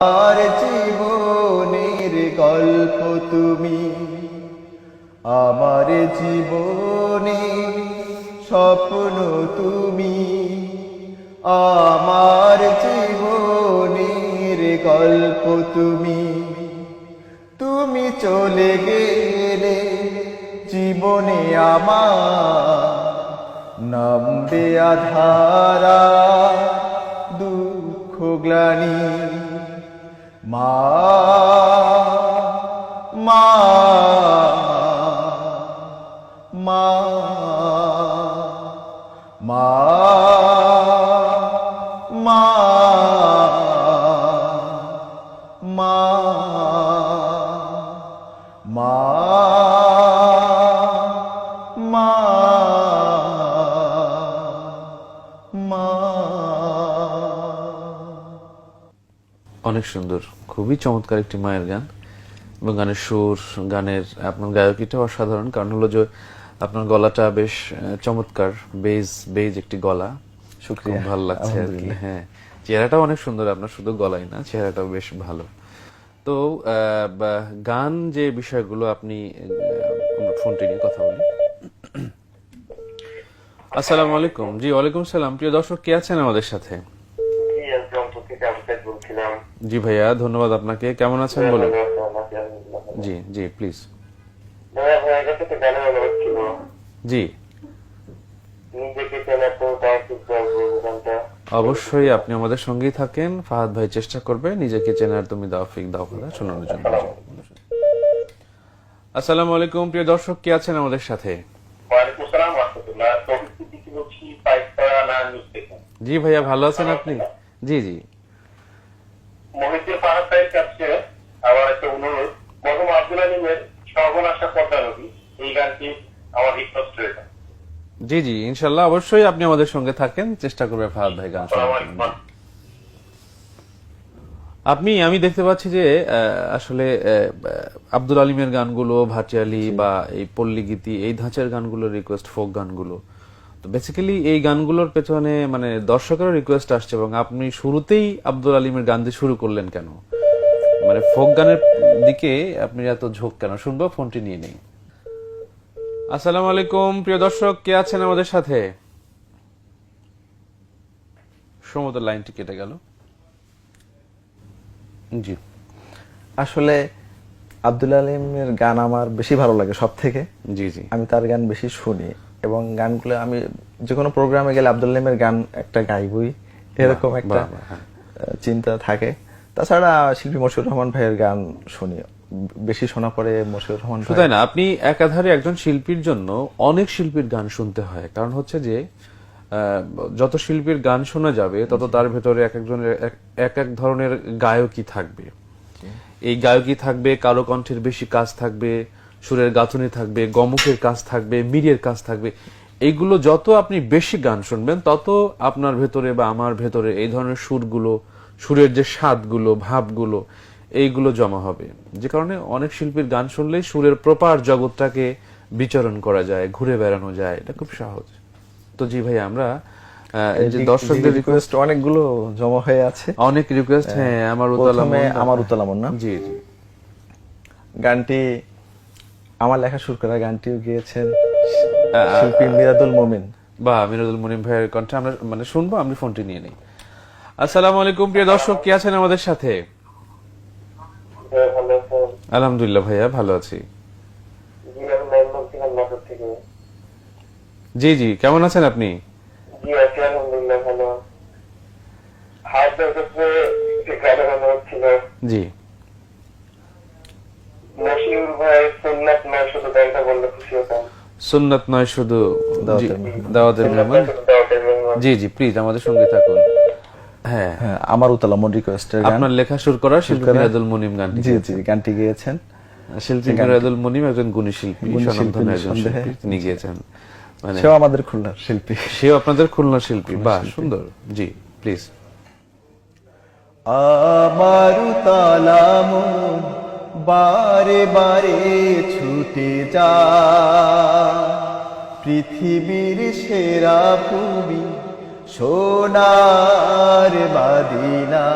আর জীবনের গল্প তুমি, আমার জীবনে স্বপ্ন তুমি, আমার জীবনের গল্প তুমি। তুমি চলে গেলে জীবনে আমার নামবে আধারা দুঃখ গ্লানি মা মা মা মা মা মা মা মা মা। অনেক সুন্দর খুবই চমৎকার একটি মায়ের গান এবং গানের সুর গানের আপনার গায়কিটাও অসাধারণ। কারণ হলো যে আপনার গলাটা বেশ চমৎকার বেজ বেজ একটি গলা। খুব ভালো লাগছে আর কি হ্যাঁ। চেহারাটাও অনেক সুন্দর আপনার শুধু গলাই না চেহারাটাও বেশ ভালো। তো আহ, গান যে বিষয়গুলো আপনি ফোনটি নিয়ে কথা বলি আসসালামু আলাইকুম। জি ওয়ালাইকুম সালাম। প্রিয় দর্শক কে আছেন আমাদের সাথে জি আমি রংপুর থেকে আবুসাইদ বলছিলাম জি ভাইয়া ধন্যবাদ আপনাকে। কেমন আছেন বলুন। জি জি প্লিজ জি। অবশ্যই আপনি আমাদের সঙ্গেই থাকেন। ফাহাদ ভাই চেষ্টা করবে নিজেকে চেনার তুমি দাও ফিক দাও কথা শোনানোর জন্য। আসসালামু আলাইকুম। প্রিয় দর্শক কে আছেন আমাদের সাথে? জি ভাইয়া ভালো আছেন আপনি? জি জি। মহিউদ্দিন ফাহাদ সাহেব কাছে আমার একটা অনুরোধ। মরহুম আব্দুল আলিমের সর্বনাশা পদ্মা নদী এই গানটি আমার রিকোয়েস্ট রয়েছে জি জি ইনশাল্লাহ অবশ্যই আপনি আমাদের সঙ্গে থাকেন। চেষ্টা করবে ফাহাদ ভাই গান আপনি আমি দেখতে পাচ্ছি যে আসলে আব্দুল আলিমের গানগুলো ভাটিয়ালি বা এই পল্লী গীতি এই ধাঁচের গানগুলো রিকোয়েস্ট ফোক গানগুলো তো বেসিক্যালি এই গানগুলোর পেছনে মানে দর্শকেরও রিকোয়েস্ট আসছে এবং আপনি শুরুতেই আব্দুল আলিমের গান দিয়ে শুরু করলেন কেন? মানে ফোক গানের দিকে আপনি এত ঝোঁক কেন? শুনব ফোনটি নিয়ে নেই। আসসালামু আলাইকুম প্রিয় দর্শক কে আছেন আমাদের সাথে? সমুদ্র লাইনটি কেটে গেল। জি। আসলে আব্দুল আলিমের গান আমার বেশি ভালো লাগে সব থেকে জি জি। আমি তার গান বেশি শুনি। এবং গানগুলো আমি যে কোনো প্রোগ্রামে গেলে আব্দুল আলিমের গান একটা গাইবই। এরকম একটা হ্যাঁ। চিন্তা থাকে। তাছাড়া শিল্পী মশিউর রহমান ভাইয়ের গান শুনি। বেশি শোনা পড়ে মশিউর রহমান ভাই তাই না আপনি একাধারে একজন শিল্পীর জন্য অনেক শিল্পীর গান শুনতে হয়। কারণ হচ্ছে যে আহ, যত শিল্পীর গান শোনা যাবে তত তার ভেতরে এক একজনের এক- এক এক ধরনের গায়কই থাকবে। এই গায়কই থাকবে কারও কণ্ঠের বেশি কাজ থাকবে সুরের গাঁথনি থাকবে গমকের কাজ থাকবে মিরের কাজ থাকবে। এইগুলো যত আপনি বেশি গান শুনবেন তত আপনার ভেতরে বা আমার ভেতরে এই ধরনের সুরগুলো সুরের যে স্বাদগুলো ভাবগুলো এইগুলো জমা হবে। যে কারণে অনেক শিল্পীর গান শুনলেই সুরের প্রপার জগৎটাকে বিচরণ করা যায় ঘুরে বেড়ানো যায়। এটা খুব সহজ। তো জি ভাই আমরা যে দর্শকদের রিকোয়েস্ট অনেকগুলো জমা হয়ে আছে। অনেক রিকোয়েস্ট হ্যাঁ আমার উতলা আমার উতলা না। জি জি। গানটি আমার লেখা সুর করা গানটিও গিয়েছেন শিল্পী মিরাদুল মোমিন। বা মিরাজুল মুনিম ভাইয়ের কণ্ঠে আমরা মানে শুনব আমি ফোনটি নিয়ে নিই আসসালামু আলাইকুম, প্রিয় দর্শক, কে আছেন আমাদের সাথে? আলহামদুলিল্লাহ ভাইয়া, ভালো আছি। জি জি, কেমন আছেন আপনি? জি আছি আলহামদুলিল্লাহ ভালো হাত কাছে গানের অনুরোধ ছিল জি মশিউর ভাই সুন্নাত নয় শুধু গানটা বললে খুশি হতাম সুন্নাত নয় শুধু দাওয়াতের মেহমান। জি জি প্লিজ আমাদের সঙ্গে থাকুন। হ্যাঁ। হ্যাঁ আমার উতলা মন রিকোয়েস্টের গান। আপনার লেখা সুর করা শিল্পী মিরাজুল মুনিম গান জি জি গানটি গিয়েছেন। শিল্পী মিরাজুল মুনিম একজন গুণী শিল্পী স্বনামধন্য একজন শিল্পী। তিনি গিয়েছেন। মানে সেও আমাদের খুলনার শিল্পী। সেও আপনাদের খুলনা শিল্পী। বাহ সুন্দর। জি প্লিজ আমার উতলা মন বারে বারে ছুটে যা। পৃথিবীর সেরা ভূমি সোনার বাদিনা